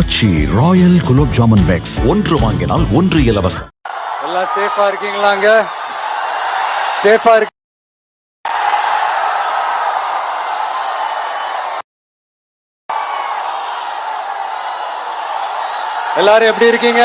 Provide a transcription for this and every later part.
Aachi royal gulab jamun packs. ஒன்று வாங்கினால் ஒன்று இலவசம். எல்லாம் சேஃபா இருக்கீங்களாங்க? சேஃபா இருக்கு எல்லாரும் எப்படி இருக்கீங்க?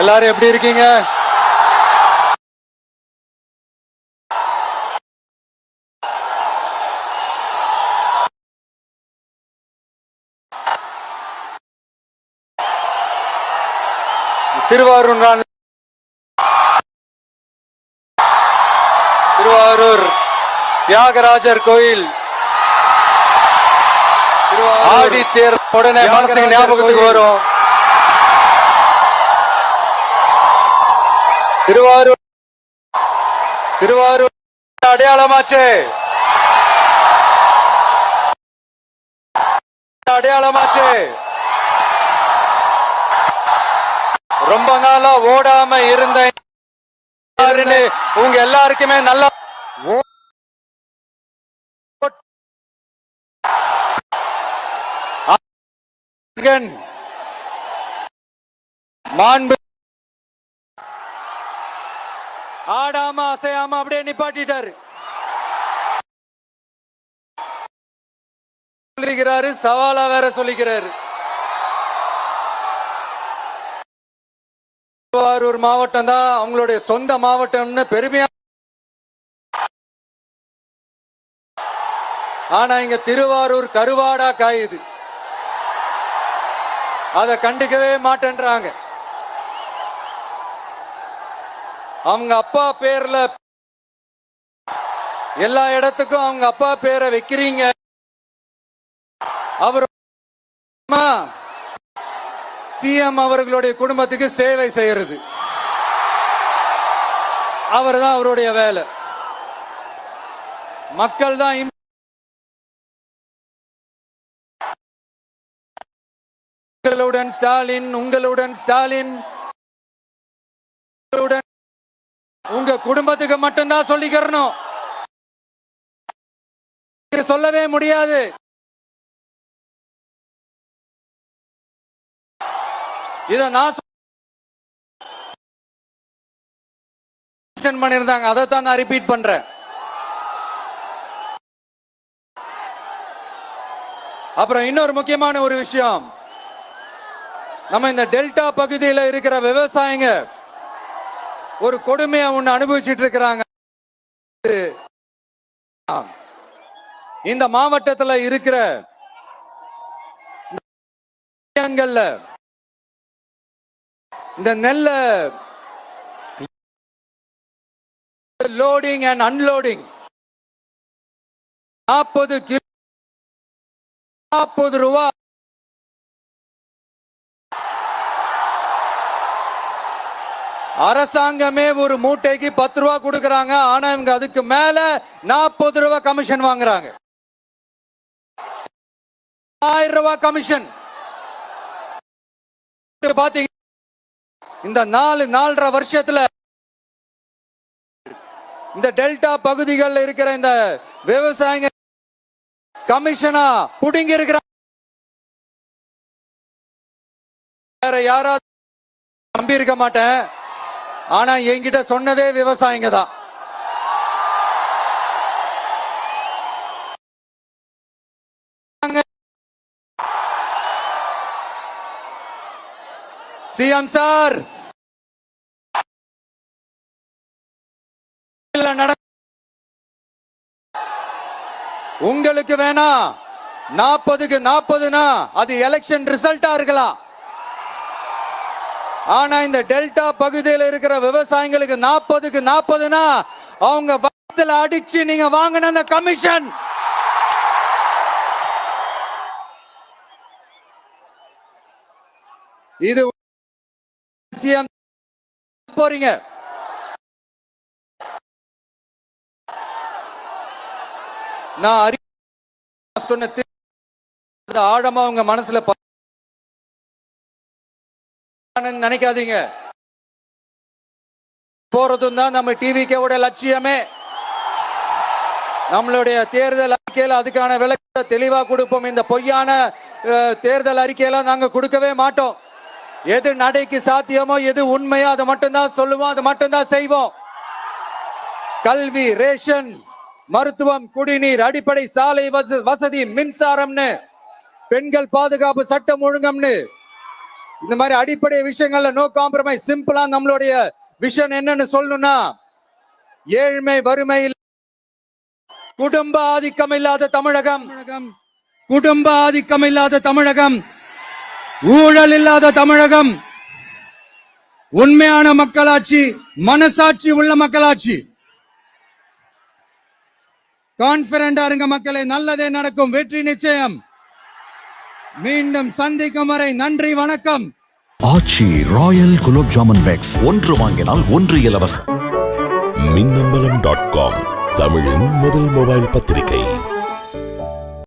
எல்லாரும் எப்படி இருக்கீங்க? திருவாரூர் திருவாரூர் தியாகராஜர் கோயில். ஆடி தேர் உடனே மனசுக்கு ஞாபகத்துக்கு வரும். திருவாரூர் திருவாரூர் அடையாளமாச்சு. அடையாளமாச்சு. ரொம்ப நாளா ஓடாம இருந்த உங்க எல்லாருக்குமே நல்லா மாண்பு ஆடாம அசையாம அப்படியே நிப்பாட்டிட்டாரு. சொல்லிக்கிறாரு சவாலா வேற சொல்லிக்கிறாரு. திருவாரூர் மாவட்டம் தான் அவங்களுடைய சொந்த மாவட்டம்னு பெருமையா ஆனா இங்க திருவாரூர் கருவாடா காயுது. அத கண்டுக்கவே மாட்டேன்றாங்க. அவங்க அப்பா பேர்ல எல்லா இடத்துக்கும் அவங்க அப்பா பேரை வைக்கிறீங்க. அவர் சிஎம் அவர்களுடைய குடும்பத்துக்கு சேவை செய்யறது. அவர் தான் அவருடைய வேலை. மக்கள் தான் உங்களுடன் ஸ்டாலின் உங்களுடன் ஸ்டாலின் உங்களுடன் உங்க குடும்பத்துக்கு மட்டும்தான் சொல்லிக்கிறணும். சொல்லவே முடியாது. இத நான் சொ- பண்ணிருந்தாங்க அதை தான் நான் ரிப்பீட் பண்றேன். அப்புறம் இன்னொரு முக்கியமான ஒரு விஷயம். நம்ம இந்த டெல்டா பகுதியில் இருக்கிற விவசாயிங்க ஒரு கொடுமையை ஒன்று அனுபவிச்சிட்டு இருக்கிறாங்க. இந்த மாவட்டத்துல இருக்கிற இந்த நெல்ல லோடிங் அண்ட் அன்லோடிங் நாற்பது கிலோ நாற்பது ரூபா அரசாங்கமே ஒரு மூட்டைக்கு பத்து ரூபா கொடுக்கறாங்க. ஆனா இவங்க அதுக்கு மேல நாற்பது ரூபா கமிஷன் வாங்குறாங்க. ஆயிரம் ரூபாய் கமிஷன் பாத்தீங்க இந்த நாலு நாலரை வருஷத்துல இந்த டெல்டா பகுதிகளில் இருக்கிற இந்த விவசாயிங்க கமிஷனா புடுங்கி இருக்கிறாங்க வேற யாராவது நம்பி இருக்க மாட்டேன். ஆனா என்கிட்ட சொன்னதே விவசாயிங்க தான் சிஎம் சார். நட உங்களுக்கு வேணா நாற்பதுக்கு நாற்பதுனா அது எலெக்ஷன் ரிசல்ட்டா இருக்கலாம். ஆனா இந்த டெல்டா பகுதியில் இருக்கிற விவசாயிகளுக்கு நாற்பதுக்கு நாற்பதுனா அவங்க வயத்துல அடிச்சு நீங்க வாங்கின அந்த கமிஷன். இது போறீங்க. நான் சொன்ன ஆழமா உங்க மனசுல நினைக்காதீங்க. போறதும் தான் நம்ம டிவிக்கோட லட்சியமே. நம்மளுடைய தேர்தல் அறிக்கையில் அதுக்கான விளக்கத்தை தெளிவா கொடுப்போம். இந்த பொய்யான தேர்தல் அறிக்கையெல்லாம் நாங்க கொடுக்கவே மாட்டோம். எது நடைக்கு சாத்தியமோ எது உண்மையோ அதை மட்டும்தான் சொல்லுவோம் அதை மட்டும்தான் செய்வோம். கல்வி ரேஷன் மருத்துவம் குடிநீர் அடிப்படை சாலை வச- வசதி மின்சாரம்னு பெண்கள் பாதுகாப்பு சட்டம் ஒழுங்கம்னு இந்த மாதிரி அடிப்படை விஷயங்கள்ல நோ காம்ப்ரமைஸ் சிம்பிளா நம்மளுடைய விஷன் என்னன்னு சொல்லணும்னா ஏழ்மை வறுமை குடும்ப ஆதிக்கம் இல்லாத தமிழகம். குடும்ப ஆதிக்கம் இல்லாத தமிழகம். ஊழல் இல்லாத தமிழகம். உண்மையான மக்களாட்சி மனசாட்சி உள்ள மக்களாட்சி. கான்பிடண்டா இருங்க மக்களே நல்லதே நடக்கும் வெற்றி நிச்சயம். மீண்டும் சந்திக்கும் வரை நன்றி வணக்கம். ஆச்சி ராயல் குலோப் ஜாமன் பேக்ஸ் ஒன்று வாங்கினால் ஒன்று இலவசம். மின்னம்பலம் டாட் காம் தமிழின் முதல் மொபைல் பத்திரிகை.